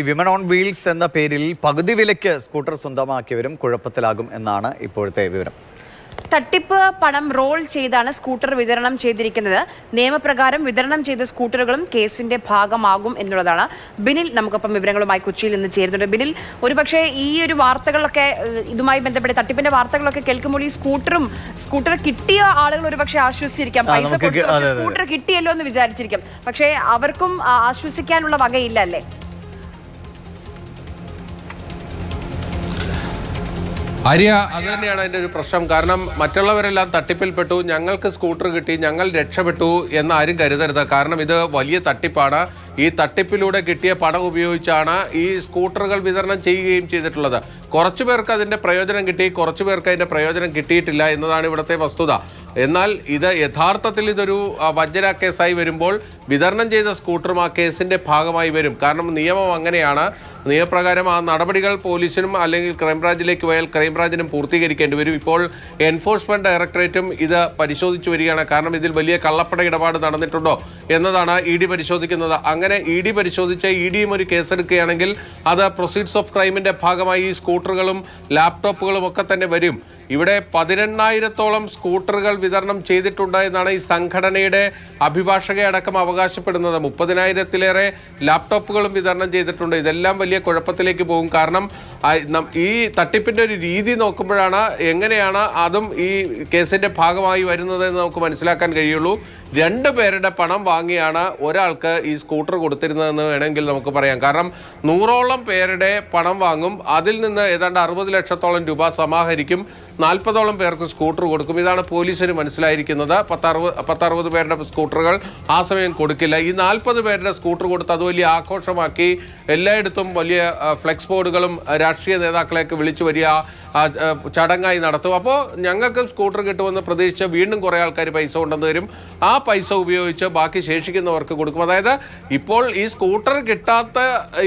ഈ women on wheels എന്ന പേരിൽ പകുതി വിലയ്ക്ക് സ്കൂട്ടർ സ്വന്തമാക്കിയവരും കുഴപ്പത്തിലാകും എന്നാണ് ഇപ്പോഴത്തെ വിവരം. തട്ടിപ്പ് പണം റോൾ ചെയ്താണ് സ്കൂട്ടർ വിതരണം ചെയ്തിരിക്കുന്നത്. നിയമപ്രകാരം വിതരണം ചെയ്ത സ്കൂട്ടറുകളും കേസിന്റെ ഭാഗമാകും എന്നുള്ളതാണ്. ബിനിൽ നമുക്കൊപ്പം വിവരങ്ങളുമായി കൊച്ചിയിൽ നിന്ന് ചേരുന്നുണ്ട്. ബിനിൽ ഒരുപക്ഷെ ഈ ഒരു വാർത്തകളൊക്കെ ഇതുമായി ബന്ധപ്പെട്ട് തട്ടിപ്പിന്റെ വാർത്തകളൊക്കെ കേൾക്കുമ്പോൾ ഈ സ്കൂട്ടറും സ്കൂട്ടർ കിട്ടിയ ആളുകൾ ഒരുപക്ഷെ ആശ്വസിച്ചിരിക്കാം. പൈസ. സ്കൂട്ടർ കിട്ടിയല്ലോ എന്ന് വിചാരിച്ചിരിക്കാം. പക്ഷേ അവർക്കും ആശ്വസിക്കാനുള്ള വകയില്ല അല്ലേ? ആര്യ അത് തന്നെയാണ് അതിന്റെ ഒരു പ്രശ്നം. കാരണം മറ്റുള്ളവരെല്ലാം തട്ടിപ്പിൽപ്പെട്ടു ഞങ്ങൾക്ക് സ്കൂട്ടർ കിട്ടി ഞങ്ങൾ രക്ഷപ്പെട്ടു എന്ന് ആരും കരുതരുത്. കാരണം ഇത് വലിയ തട്ടിപ്പാണ്. ഈ തട്ടിപ്പിലൂടെ കിട്ടിയ പണം ഉപയോഗിച്ചാണ് ഈ സ്കൂട്ടറുകൾ വിതരണം ചെയ്യുകയും ചെയ്തിട്ടുള്ളത്. കുറച്ചു പേർക്ക് അതിന്റെ പ്രയോജനം കിട്ടി കുറച്ചു പേർക്ക് അതിന്റെ പ്രയോജനം കിട്ടിയിട്ടില്ല എന്നതാണ് ഇവിടുത്തെ വസ്തുത. എന്നാൽ ഇത് യഥാർത്ഥത്തിൽ ഇതൊരു വജ്ര കേസായി വരുമ്പോൾ വിതരണം ചെയ്ത സ്കൂട്ടറും ആ കേസിന്റെ ഭാഗമായി വരും. കാരണം നിയമം അങ്ങനെയാണ്. നിയമപ്രകാരം ആ നടപടികൾ പോലീസിനും അല്ലെങ്കിൽ ക്രൈംബ്രാഞ്ചിലേക്ക് പോയാൽ ക്രൈംബ്രാഞ്ചിനും പൂർത്തീകരിക്കേണ്ടി വരും. ഇപ്പോൾ എൻഫോഴ്സ്മെന്റ് ഡയറക്ടറേറ്റും ഇത് പരിശോധിച്ചു വരികയാണ്. കാരണം ഇതിൽ വലിയ കള്ളപ്പട ഇടപാട് നടന്നിട്ടുണ്ടോ എന്നതാണ് ഇ ഡി പരിശോധിക്കുന്നത്. അങ്ങനെ ഇ ഡി പരിശോധിച്ച് ഇ ഡിയും ഒരു കേസെടുക്കുകയാണെങ്കിൽ അത് പ്രൊസീഡ്സ് ഓഫ് ക്രൈമിന്റെ ഭാഗമായി ഈ സ്കൂട്ടറുകളും ലാപ്ടോപ്പുകളും ഒക്കെ തന്നെ വരും. ഇവിടെ പതിനെണ്ണായിരത്തോളം സ്കൂട്ടറുകൾ വിതരണം ചെയ്തിട്ടുണ്ട് എന്നാണ് ഈ സംഘടനയുടെ അഭിഭാഷകയടക്കം അവകാശപ്പെടുന്നത്. മുപ്പതിനായിരത്തിലേറെ ലാപ്ടോപ്പുകളും വിതരണം ചെയ്തിട്ടുണ്ട്. ഇതെല്ലാം വലിയ കുഴപ്പത്തിലേക്ക് പോകും. കാരണം ഈ തട്ടിപ്പിന്റെ ഒരു രീതി നോക്കുമ്പോഴാണ് എങ്ങനെയാണ് അതും ഈ കേസിന്റെ ഭാഗമായി വരുന്നത് എന്ന് നമുക്ക് മനസ്സിലാക്കാൻ കഴിയുള്ളൂ. രണ്ട് പേരുടെ പണം വാങ്ങിയാണ് ഒരാൾക്ക് ഈ സ്കൂട്ടർ കൊടുത്തിരുന്നതെന്ന് വേണമെങ്കിൽ നമുക്ക് പറയാം. കാരണം നൂറോളം പേരുടെ പണം വാങ്ങും. അതിൽ നിന്ന് ഏതാണ്ട് അറുപത് ലക്ഷത്തോളം രൂപ സമാഹരിക്കും. നാൽപ്പതോളം പേർക്ക് സ്കൂട്ടർ കൊടുക്കും. ഇതാണ് പോലീസിന് മനസ്സിലായിരിക്കുന്നത്. പത്തറുപത് പത്തറുപത് പേരുടെ സ്കൂട്ടറുകൾ ആ സമയം കൊടുക്കില്ല. ഈ നാൽപ്പത് പേരുടെ സ്കൂട്ടർ കൊടുത്ത് അത് വലിയ ആഘോഷമാക്കി. എല്ലായിടത്തും വലിയ ഫ്ലെക്സ് ബോർഡുകളും രാഷ്ട്രീയ നേതാക്കളെയൊക്കെ വിളിച്ചു വരിക ചടങ്ങായി നടത്തും. അപ്പോൾ ഞങ്ങൾക്ക് സ്കൂട്ടർ കിട്ടുമെന്ന് പ്രതീക്ഷിച്ച് വീണ്ടും കുറേ ആൾക്കാർ പൈസ കൊണ്ടുവന്ന് തരും. ആ പൈസ ഉപയോഗിച്ച് ബാക്കി ശേഷിക്കുന്നവർക്ക് കൊടുക്കും. അതായത് ഇപ്പോൾ ഈ സ്കൂട്ടർ കിട്ടാത്ത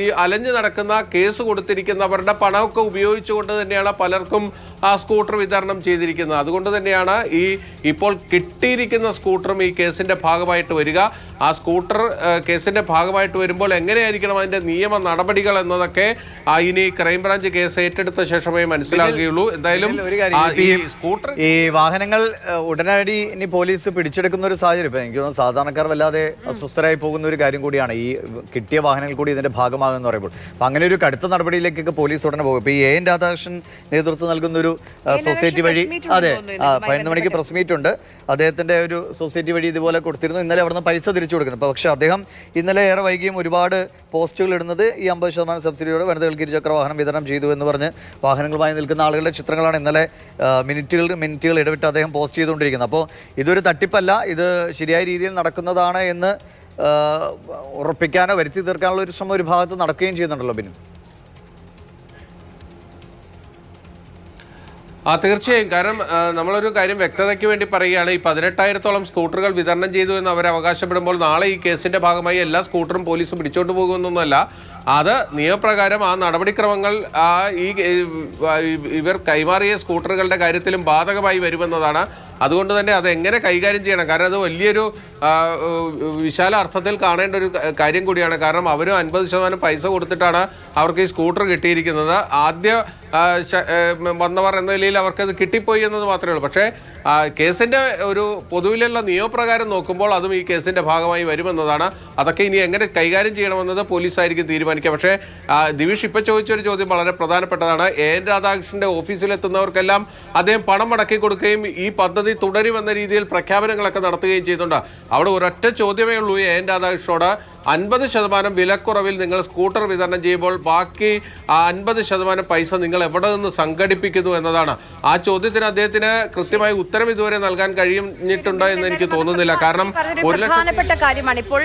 ഈ അലഞ്ഞു നടക്കുന്ന കേസ് കൊടുത്തിരിക്കുന്നവരുടെ പണമൊക്കെ ഉപയോഗിച്ചുകൊണ്ട് തന്നെയാണ് പലർക്കും ആ സ്കൂട്ടർ വിതരണം ചെയ്തിരിക്കുന്നത്. അതുകൊണ്ട് തന്നെയാണ് ഈ ഇപ്പോൾ കിട്ടിയിരിക്കുന്ന സ്കൂട്ടറും ഈ കേസിന്റെ ഭാഗമായിട്ട് വരിക. ആ സ്കൂട്ടർ കേസിന്റെ ഭാഗമായിട്ട് വരുമ്പോൾ എങ്ങനെയായിരിക്കണം അതിന്റെ നിയമ നടപടികൾ എന്നതൊക്കെ ഇനി ക്രൈംബ്രാഞ്ച് കേസ് ഏറ്റെടുത്ത ശേഷമേ മനസ്സിലാകുകയുള്ളൂ എന്തായാലും ഈ സ്കൂട്ടർ ഈ വാഹനങ്ങൾ ഉടനടി ഇനി പോലീസ് പിടിച്ചെടുക്കുന്ന ഒരു സാഹചര്യം. ഇപ്പൊ എനിക്ക് തോന്നുന്നു സാധാരണക്കാർ വല്ലാതെ അസ്വസ്ഥരായി പോകുന്ന ഒരു കാര്യം കൂടിയാണ് ഈ കിട്ടിയ വാഹനങ്ങൾ കൂടി ഇതിന്റെ ഭാഗമാകുമെന്ന് പറയുമ്പോൾ. അപ്പൊ അങ്ങനെ ഒരു കടുത്ത നടപടിയിലേക്കൊക്കെ പോലീസ് ഉടനെ പോകും. ഇപ്പൊ ഈ എ എൻ രാധാകൃഷ്ണൻ നേതൃത്വം നൽകുന്ന ഒരു സൊസൈറ്റി വഴി അതെ പതിനൊന്ന് മണിക്ക് പ്രസ് മീറ്റ് ഉണ്ട്. അദ്ദേഹത്തിന്റെ ഒരു സൊസൈറ്റി വഴി ഇതുപോലെ കൊടുത്തിരുന്നു. ഇന്നലെ അവിടുന്ന് പൈസ തിരിച്ചു കൊടുക്കുന്നു. പക്ഷെ അദ്ദേഹം ഇന്നലെ ഏറെ വൈകിയും ഒരുപാട് പോസ്റ്റുകൾ ഇടുന്നത് ഈ അമ്പത് ശതമാനം സബ്സിഡിയോടെ വനിതകൾക്ക് ഇരുചക്ര വാഹനം വിതരണം ചെയ്തു എന്ന് പറഞ്ഞ് വാഹനങ്ങളുമായി നിൽക്കുന്ന ആളുകളുടെ ചിത്രങ്ങളാണ് ഇന്നലെ മിനിറ്റുകൾ മിനിറ്റുകൾ ഇടവിട്ട് അദ്ദേഹം പോസ്റ്റ് ചെയ്തുകൊണ്ടിരിക്കുന്നത്. അപ്പോൾ ഇതൊരു തട്ടിപ്പല്ല ഇത് ശരിയായ രീതിയിൽ നടക്കുന്നതാണ് എന്ന് ഉറപ്പിക്കാനോ വരുത്തി തീർക്കാനുള്ള ഒരു ശ്രമം ഒരു ഭാഗത്ത് നടക്കുകയും ചെയ്യുന്നുണ്ടല്ലോ ബിനു. ആ തീർച്ചയായും. കാരണം നമ്മളൊരു കാര്യം വ്യക്തതയ്ക്ക് വേണ്ടി പറയുകയാണ് ഈ പതിനെട്ടായിരത്തോളം സ്കൂട്ടറുകൾ വിതരണം ചെയ്തു എന്ന് അവർ അവകാശപ്പെടുമ്പോൾ നാളെ ഈ കേസിന്റെ ഭാഗമായി എല്ലാ സ്കൂട്ടറും പോലീസ് പിടിച്ചോണ്ട് പോകുമെന്നൊന്നുമല്ല. അത് നിയമപ്രകാരം ആ നടപടിക്രമങ്ങൾ ആ ഈ ഇവർ കൈമാറിയ സ്കൂട്ടറുകളുടെ കാര്യത്തിലും ബാധകമായി വരുമെന്നതാണ്. അതുകൊണ്ട് തന്നെ അത് എങ്ങനെ കൈകാര്യം ചെയ്യണം? കാരണം അത് വലിയൊരു വിശാല അർത്ഥത്തിൽ കാണേണ്ട ഒരു കാര്യം കൂടിയാണ്. കാരണം അവരും അൻപത് ശതമാനം പൈസ കൊടുത്തിട്ടാണ് അവർക്ക് ഈ സ്കൂട്ടർ കിട്ടിയിരിക്കുന്നത്. ആദ്യ വന്നവർ എന്ന നിലയിൽ അവർക്കത് കിട്ടിപ്പോയി എന്നത് മാത്രമേ ഉള്ളൂ. പക്ഷേ കേസിന്റെ ഒരു പൊതുവിലുള്ള നിയമപ്രകാരം നോക്കുമ്പോൾ അതും ഈ കേസിന്റെ ഭാഗമായി വരുമെന്നതാണ്. അതൊക്കെ ഇനി എങ്ങനെ കൈകാര്യം ചെയ്യണമെന്നത് പോലീസായിരിക്കും തീരുമാനിക്കുക. പക്ഷേ ദിവിഷ് ഇപ്പൊ ചോദിച്ചൊരു ചോദ്യം വളരെ പ്രധാനപ്പെട്ടതാണ്. എ എൻ രാധാകൃഷ്ണന്റെ ഓഫീസിലെത്തുന്നവർക്കെല്ലാം അദ്ദേഹം പണം മടക്കി കൊടുക്കുകയും ഈ പദ്ധതി തുടരുമെന്ന രീതിയിൽ പ്രഖ്യാപനങ്ങളൊക്കെ നടത്തുകയും ചെയ്യുന്നുണ്ട് അവിടെ ഒരൊറ്റ ചോദ്യമേ ഉള്ളൂ. എൻ രാധാകൃഷ്ണനോട് അൻപത് ശതമാനം വിലക്കുറവിൽ നിങ്ങൾ സ്കൂട്ടർ വിതരണം ചെയ്യുമ്പോൾ ബാക്കി ആ അൻപത് ശതമാനം പൈസ നിങ്ങൾ എവിടെ നിന്ന് സംഘടിപ്പിക്കുന്നു എന്നതാണ്. ആ ചോദ്യത്തിന് അദ്ദേഹത്തിന് കൃത്യമായി ഉത്തരം ഇതുവരെ നൽകാൻ കഴിഞ്ഞിട്ടുണ്ടോ എന്ന് എനിക്ക് തോന്നുന്നില്ല. കാരണം ഒരു ലക്ഷം പ്രധാനപ്പെട്ട കാര്യമാണ്. ഇപ്പോൾ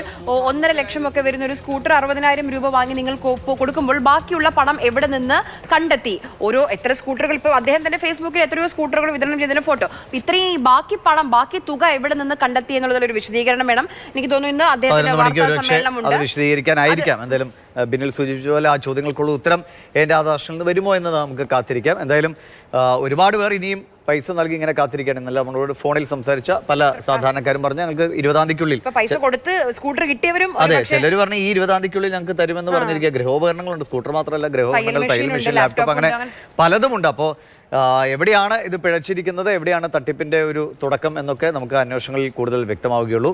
ഒന്നര ലക്ഷം ഒക്കെ വരുന്ന ഒരു സ്കൂട്ടർ അറുപതിനായിരം രൂപ വാങ്ങി നിങ്ങൾ കൊടുക്കുമ്പോൾ ബാക്കിയുള്ള പണം എവിടെ നിന്ന് കണ്ടെത്തി? ഓരോ എത്ര സ്കൂട്ടറുകൾ ഇപ്പോൾ അദ്ദേഹം തന്നെ ഫേസ്ബുക്കിൽ എത്രയോ സ്കൂട്ടറുകൾ വിതരണം ചെയ്തതിന് ഫോട്ടോ. ഇത്രയും ഈ ബാക്കി പണം ബാക്കി തുക എവിടെ നിന്ന് കണ്ടെത്തി എന്നുള്ളതിൽ ഒരു വിശദീകരണം വേണം. എനിക്ക് തോന്നുന്നു ഇന്ന് അദ്ദേഹത്തിന്റെ വാർത്താ സമ്മേളനം അത് വിശദീകരിക്കാനായിരിക്കാം. എന്തായാലും ബിന്നിൽ ബിനിൽ സൂചിപ്പിച്ച പോലെ ആ ചോദ്യങ്ങൾക്കുള്ള ഉത്തരം എന്റെ ആദർശങ്ങളിൽ നിന്ന് വരുമോ എന്ന് നമുക്ക് കാത്തിരിക്കാം. എന്തായാലും ഒരുപാട് പേർ ഇനിയും പൈസ നൽകി ഇങ്ങനെ കാത്തിരിക്കുകയാണ്. എന്നല്ല നമ്മളോട് ഫോണിൽ സംസാരിച്ച പല സാധാരണക്കാരും പറഞ്ഞു ഞങ്ങൾക്ക് ഇരുപതാം തീയതിക്കുള്ളിൽ പൈസ കൊടുത്ത് സ്കൂട്ടർ കിട്ടിയവരും അതെ ചിലർ പറഞ്ഞു ഈ ഇരുപതാം തീയതിക്കുള്ളിൽ ഞങ്ങൾക്ക് തരുമെന്ന് പറഞ്ഞിരിക്കുക. ഗ്രഹോപകരണങ്ങളുണ്ട് സ്കൂട്ടർ മാത്രമല്ല ഗ്രഹോപകരണങ്ങൾ തയ്യൽ മെഷീൻ ലാപ്ടോപ്പ് അങ്ങനെ പലതുമുണ്ട്. അപ്പോൾ എവിടെയാണ് ഇത് പിഴച്ചിരിക്കുന്നത്? എവിടെയാണ് തട്ടിപ്പിന്റെ ഒരു തുടക്കം എന്നൊക്കെ നമുക്ക് അന്വേഷണങ്ങളിൽ കൂടുതൽ വ്യക്തമാവുകയുള്ളൂ.